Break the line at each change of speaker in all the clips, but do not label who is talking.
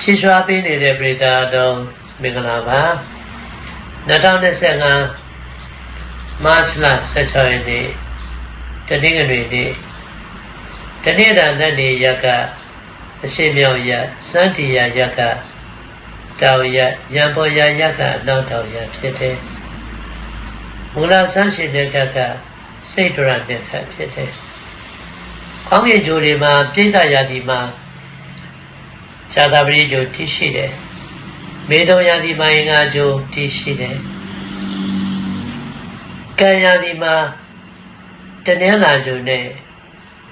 ချီးရွှာပေးနေတဲ့ပြည်သားတော်မင်္ဂလာပါ2025မတ်လ16ရက်နေ့တနင်္ဂနွေနေ့တနေ့တာလက်နေရကအရှိမြောက်ရစန္တီယာရကတောင်ရရံပေါ်ရရကအနောက်တောင်ရဖြစ်တယ်မူလဆန်းရှင်တဲ့ကကစိတ်ဒရတဲ့ခဖြစ်တယ်။ကောင်းကင်ဂျိုတွေမှာပြိဿရာသီမှာ ဇာတာပရိဂျိုတည်ရှိတယ်။မေတော်ရာသီမှာအင်္ဂါဂျိုတည်ရှိတယ်။ကံရာသီမှာတနင်္လာဂျိုနဲ့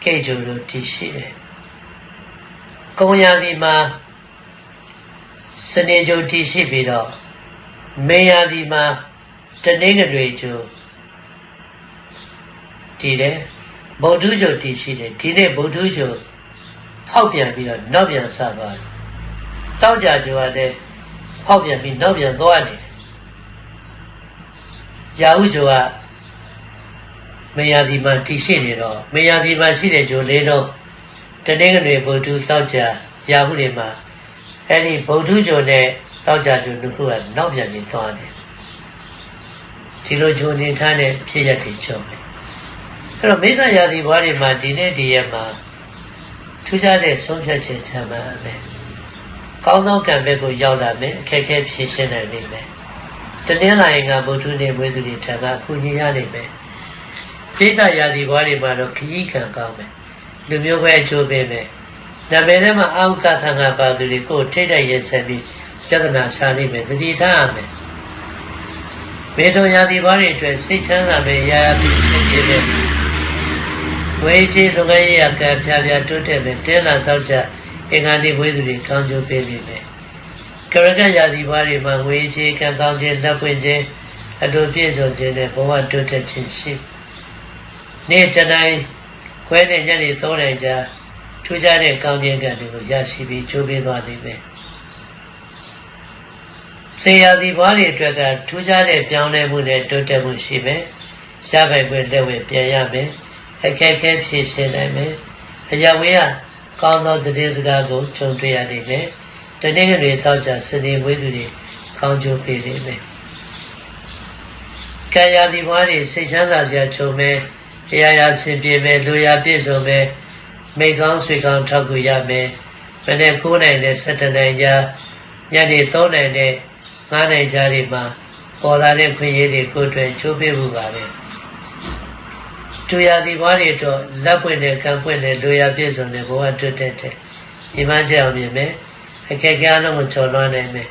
ကိတ်ဂျိုတို့တည်ရှိတယ်။ကုံရာသီမှာစနေဂျိုတည်ရှိပြီးတော့မေရာသီမှာတနင်္ဂနွေဂျိုတည်တယ်ဗုဒ္ဓဂျိုတည်ရှိတယ်ဒီနေ့ဗုဒ္ဓဂျို ဖောက်ပြန်ပြီးတော့နောက်ပြန်ဆသွားတယ်တောက်ကြဂျိုကလည်းဖောက်ပြန်ပြီးနောက်ပြန်သွားနေတယ်ရာဟုဂျိုကမေယာဒီမှာတည်ရှိနေတော့မေယာဒီမှာရှိတဲ့ဂျိုလေးလုံးတနင်္ဂနွေဗုဒ္ဓတောက်ကြရာဟုတွေမှာအဲ့ဒီဗုဒ္ဓဂျိုနဲ့တောက်ကြဂျိုတစ်ခုကနောက်ပြန်ပြီးသွားတယ်ဒီလိုဂျိုနေထားတဲ့ဖြစ်ရက်တွေချုပ်တယ်အဲ့တော့မိစ္ဆာယာတိဘွားတွေမှာဒီနေ့ဒီရက်မှာ ထူးခြားတဲ့ဆုံးဖြတ်ချက်ချမှတ်မယ်။ကောင်းသောကံဘက်ကိုရောက်လာမယ်အခက်အခဲဖြေရှင်းနိုင်နိုင်မယ်။တနင်္လာရင်ကဗုဒ္ဓနေ့ဝိသုတွေထံကအခုညီရနိုင်မယ်။မိစ္ဆာယာတိဘွားတွေမှာတော့ခရီးခံကောင်းမယ်။လူမျိုးပဲအကျိုးပေးမယ်။နာမည်ထဲမှာအာဟုကသံဃာပါသူတွေကိုထိတ်တဲ့ရင်ဆက်ပြီးပြဿနာရှာနိုင်မယ်တတိထားရမယ်။မေထုံယာတိဘွားတွေအတွက်စိတ်ချမ်းသာပဲရာရာပြီးစိတ်ပြည့်တဲ့ ဝေကြီးလူငယ်ရကဖြာဖြာတိုးတက်မယ်တဲလာတော့ကြအင်္ဂါတိဝိသုတွေကောင်းကျိုးပေးနေမယ်ကရကရာသီဘွားတွေမှာဝေကြီးကံကောင်းခြင်းလက်ပွင့်ခြင်းအတူပြည့်စုံခြင်းနဲ့ဘဝတိုးတက်ခြင်းရှိနေ့တတိုင်းခွဲတဲ့ညနေ၃နိုင်ကြာထူးခြားတဲ့ကောင်းခြင်းကံတွေကိုရရှိပြီးကျိုးပေးသွားနိုင်မယ်စေရာသီဘွားတွေအတွက်ကထူးခြားတဲ့ပြောင်းလဲမှုနဲ့တိုးတက်မှုရှိမယ်။ရှားပိုင်ခွင့်လက်ဝဲပြန်ရမယ်။ အခက်အခဲဖြေရှင်းနိုင်မယ်။အရာဝေးကကောင်းသောတည်စကားကိုကြုံတွေ့ရနိုင်မယ်။တနေ့ကလေးတော့ကြစနေဝေးသူတွေကောင်းကျိုးပေးနိုင်မယ်။ကံရာဒီဘွားတွေစိတ်ချမ်းသာစရာချုံမယ်။တရားရာဆင်ပြေမယ်လူရာပြည့်စုံမယ်။မိကောင်းဆွေကောင်းထောက်ကူရမယ်။မနေ့9နိုင်နဲ့17နိုင်ကြာညနေ3နိုင်နဲ့9နိုင်ကြာတွေမှာပေါ်လာတဲ့ခွင့်ရည်တွေကိုယ်တွင်ချိုးပေးမှုပါပဲ။ တူရသည်ဘွားတွေတော့လက်ပွင့်တဲ့ကံပွင့်တဲ့လူရပြည့်စုံတဲ့ဘဝတွတ်တဲ့တဲ့ဒီမှကြောက်မြင်မယ်အခက်အခဲအလုံးကိုကျော်လွှားနိုင်မယ်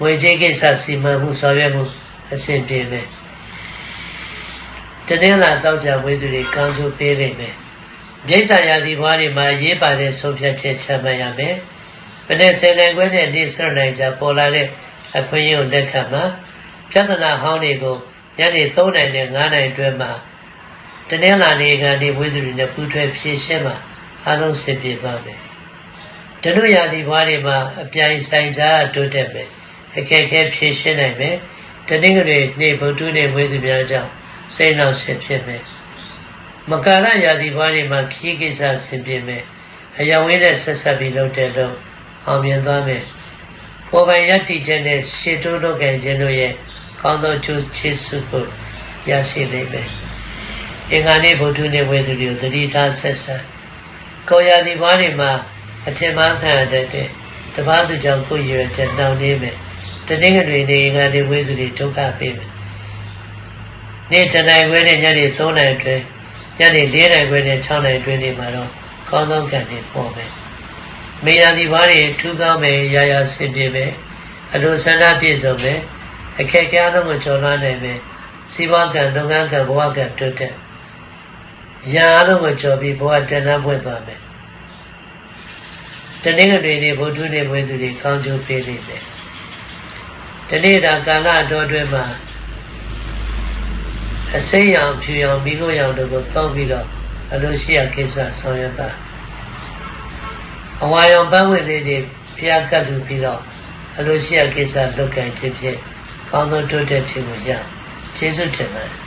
ငွေကြေးကိစ္စစီမံမှုဆောင်ရွက်မှုအဆင်ပြေမယ်တနင်္လာတောက်ကြဝေသူတွေကောင်းကျိုးပေးနိုင်မယ်မြိတ်ဆာယာဒီဘွားတွေမှာရေးပါတဲ့ဆုံးဖြတ်ချက်ချမှတ်ရမယ်မနေ့ဆယ်နိုင်ခွဲနဲ့နေ့စရနိုင်ကြပေါ်လာတဲ့အခွင့်အရေးကိုလက်ခံမှာပြဿနာဟောင်းတွေကိုညနေ3နိုင်နဲ့9နိုင်အတွင်းမှာ တနင်္လာနေ့ကနေဝိသုရီနဲ့ပူထွဲဖြည့်ရှင်းမှာအလုံးစင်ပြေသွားမယ်။တနုရာသီဘွားတွေမှာအပြိုင်ဆိုင်စားတိုးတက်မယ်။အခက်အခဲဖြည့်ရှင်းနိုင်မယ်။တနင်္ဂနွေနေ့ဗုဒ္ဓနေ့ဝိသုများကြောင့်စိတ်နှောင့်ယှက်ဖြစ်မယ်။မကာရရာသီဘွားတွေမှာခီးကိစ္စဆင်ပြေမယ်။အယံဝင်းနဲ့ဆက်ဆက်ပြီးလုပ်တဲ့လို့အောင်မြင်သွားမယ်။ကိုယ်ပိုင်ရည်တည်ခြင်းနဲ့ရှေ့တိုးလုပ်ခဲ့ခြင်းတို့ရဲ့ကောင်းသောကျိုးချေးစုကိုရရှိနိုင်မယ်။ အင်္ဂါနေ့ဗုဒ္ဓနေ့ဝေသူတွေကိုတတိထားဆက်ဆံကိုရာဒီဘွားတွေမှာအထင်မှားခံရတဲ့တပားသူကြောင့်ကိုရရချက်နှောင်နေမယ်တနင်္ဂနွေနေ့အင်္ဂါနေ့ဝေသူတွေဒုက္ခပေးမယ်နေ့တနိုင်ခွဲနဲ့ညနေ3နိုင်အတွင်းညနေ4နိုင်ခွဲနဲ့6နိုင်အတွင်းနေမှာတော့ကောင်းသောကံတွေပေါ်မယ်မေယာဒီဘွားတွေထူးကောင်းမယ်ရာရာဆင်ပြေမယ်အလိုဆန္ဒပြည့်စုံမယ်အခက်အခဲအလုံးကိုကျော်လွှားနိုင်မယ်စီးပွားကံလုပ်ငန်းကံဘဝကံတိုးတက် ရာလုံးကိုကြော်ပြီးဘဝတဏ္ဍပွင့်သွားမယ်တနေ့ကတွေနေဘုဒ္ဓနေဝေသူတွေကောင်းကျိုးပေးနေတယ်တနေ့တာကာလတော်တွင်မှာအစိမ်းရောင်ဖြူရောင်မိခိုးရောင်တို့ကိုတောက်ပြီးတော့အလိုရှိရာကိစ္စဆောင်ရွက်ပါအဝါရောင်ပန်းဝင်လေးတွေဖျားကတ်လူပြီးတော့အလိုရှိရာကိစ္စလုပ်ကင်ခြင်းဖြင့်ကောင်းသောတိုးတက်ခြင်းကိုရကျေးဇူးတင်ပါတယ်